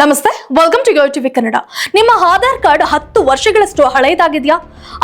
ನಮಸ್ತೆ welcome to Yo TV Kannada ನಿಮ್ಮ Aadhaar card ಹತ್ತು ವರ್ಷಗಳಷ್ಟು ಹಳೆಯದಾಗಿದೆಯಾ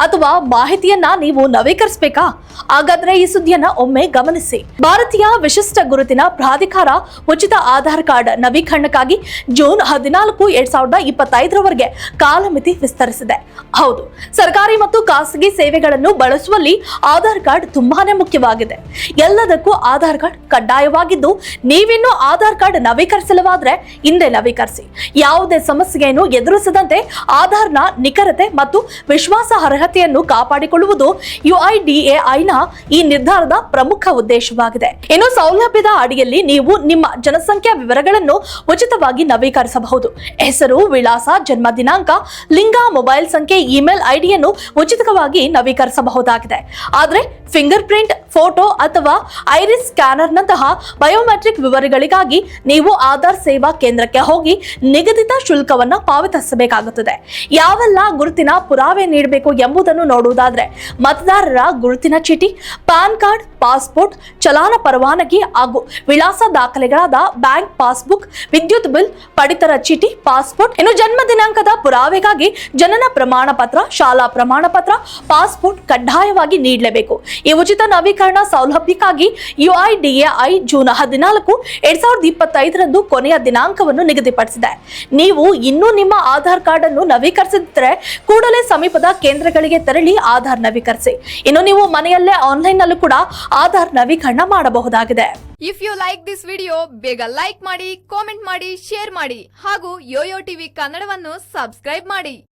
ಅಥವಾ ಮಾಹಿತಿಯನ್ನ ನೀವು ನವೀಕರಿಸಬೇಕಾ? ಹಾಗಾದ್ರೆ ಈ ಸುದ್ದಿಯನ್ನ ಒಮ್ಮೆ ಗಮನಿಸಿ. ಭಾರತೀಯ ವಿಶಿಷ್ಟ ಗುರುತಿನ ಪ್ರಾಧಿಕಾರ ಉಚಿತ ಆಧಾರ್ ಕಾರ್ಡ್ ನವೀಕರಣಕ್ಕಾಗಿ ಜೂನ್ ಹದಿನಾಲ್ಕು, ಎರಡ್ ಸಾವಿರದ ಇಪ್ಪತ್ತೈದರವರೆಗೆ ಕಾಲಮಿತಿ ವಿಸ್ತರಿಸಿದೆ. ಹೌದು, ಸರ್ಕಾರಿ ಮತ್ತು ಖಾಸಗಿ ಸೇವೆಗಳನ್ನು ಬಳಸುವಲ್ಲಿ ಆಧಾರ್ ಕಾರ್ಡ್ ತುಂಬಾನೇ ಮುಖ್ಯವಾಗಿದೆ. ಎಲ್ಲದಕ್ಕೂ ಆಧಾರ್ ಕಾರ್ಡ್ ಕಡ್ಡಾಯವಾಗಿದ್ದು, ನೀವಿನ್ನೂ ಆಧಾರ್ ಕಾರ್ಡ್ ನವೀಕರಿಸಲವಾದ್ರೆ ಹಿಂದೆ ನವೀಕರಿಸಿ. ಯಾವುದೇ ಸಮಸ್ಯೆಯನ್ನು ಎದುರಿಸದಂತೆ ಆಧಾರ್ನ ನಿಖರತೆ ಮತ್ತು ವಿಶ್ವಾಸಾರ್ಹತೆಯನ್ನು ಕಾಪಾಡಿಕೊಳ್ಳುವುದು ಯುಐಡಿಎಐನ ಈ ನಿರ್ಧಾರದ ಪ್ರಮುಖ ಉದ್ದೇಶವಾಗಿದೆ. ಇನ್ನು ಸೌಲಭ್ಯದ ಅಡಿಯಲ್ಲಿ ನೀವು ನಿಮ್ಮ ಜನಸಂಖ್ಯಾ ವಿವರಗಳನ್ನು ಉಚಿತವಾಗಿ ನವೀಕರಿಸಬಹುದು. ಹೆಸರು, ವಿಳಾಸ, ಜನ್ಮ ದಿನಾಂಕ, ಲಿಂಗ, ಮೊಬೈಲ್ ಸಂಖ್ಯೆ, ಇಮೇಲ್ ಐಡಿಯನ್ನು ಉಚಿತವಾಗಿ ನವೀಕರಿಸಬಹುದಾಗಿದೆ. ಆದರೆ ಫಿಂಗರ್ ಪ್ರಿಂಟ್ ಫೋಟೋ ಅಥವಾ ಐರಿಸ್ ಸ್ಕ್ಯಾನರ್ನಂತಹ ಬಯೋಮೆಟ್ರಿಕ್ ವಿವರಗಳಿಗಾಗಿ ನೀವು ಆಧಾರ್ ಸೇವಾ ಕೇಂದ್ರಕ್ಕೆ ಹೋಗಿ ನಿಗದಿತ ಶುಲ್ಕವನ್ನ ಪಾವತಿಸಬೇಕಾಗುತ್ತದೆ. ಯಾವೆಲ್ಲ ಗುರುತಿನ ಪುರಾವೆ ನೀಡಬೇಕು ಎಂಬುದನ್ನು ನೋಡುವುದಾದ್ರೆ, ಮತದಾರರ ಗುರುತಿನ ಚೀಟಿ, ಪ್ಯಾನ್ ಕಾರ್ಡ್, ಪಾಸ್ಪೋರ್ಟ್, ಚಲಾನ ಪರವಾನಗಿ ಹಾಗೂ ವಿಳಾಸ ದಾಖಲೆಗಳಾದ ಬ್ಯಾಂಕ್ ಪಾಸ್ಬುಕ್, ವಿದ್ಯುತ್ ಬಿಲ್, ಪಡಿತರ ಚೀಟಿ, ಪಾಸ್ಪೋರ್ಟ್, ಇನ್ನು ಜನ್ಮ ದಿನಾಂಕದ ಪುರಾವೆಗಾಗಿ ಜನನ ಪ್ರಮಾಣ ಪತ್ರ ಶಾಲಾ ಪ್ರಮಾಣ ಪತ್ರ ಪಾಸ್ಪೋರ್ಟ್ ಕಡ್ಡಾಯವಾಗಿ ನೀಡಲೇಬೇಕು. ಈ ಉಚಿತ ನವೀಕರಣ ಸೌಲಭ್ಯಕ್ಕಾಗಿ ಯುಐಡಿಎಐ ಜೂನ್ ಹದಿನಾಲ್ಕು, ಎರಡ್ ಸಾವಿರದ ಇಪ್ಪತ್ತೈದರಂದು ಕೊನೆಯ ದಿನಾಂಕವನ್ನು ನಿಗದಿಪಡಿಸಿದೆ ನೀವು ಇನ್ನೂ ನಿಮ್ಮ ಆಧಾರ್ ಕಾರ್ಡ್ ಅನ್ನು ನವೀಕರಿಸಿದ್ರೆ ಕೂಡಲೇ ಸಮೀಪದ ಕೇಂದ್ರಗಳಿಗೆ ತೆರಳಿ ಆಧಾರ್ ನವೀಕರಿಸಿ. ಇನ್ನು ನೀವು ಮನೆಯಲ್ಲೇ ಆನ್ಲೈನ್ ನಲ್ಲೂ ಕೂಡ ಆಧಾರ್ ನವೀಕರಣ ಮಾಡಬಹುದಾಗಿದೆ. If you like this video ಬೇಗ ಲೈಕ್ ಮಾಡಿ ಕಾಮೆಂಟ್ ಮಾಡಿ ಶೇರ್ ಮಾಡಿ ಹಾಗೂ ಯೋಯೋ ಟಿವಿ ಕನ್ನಡವನ್ನು ಸಬ್ಸ್ಕ್ರೈಬ್ ಮಾಡಿ.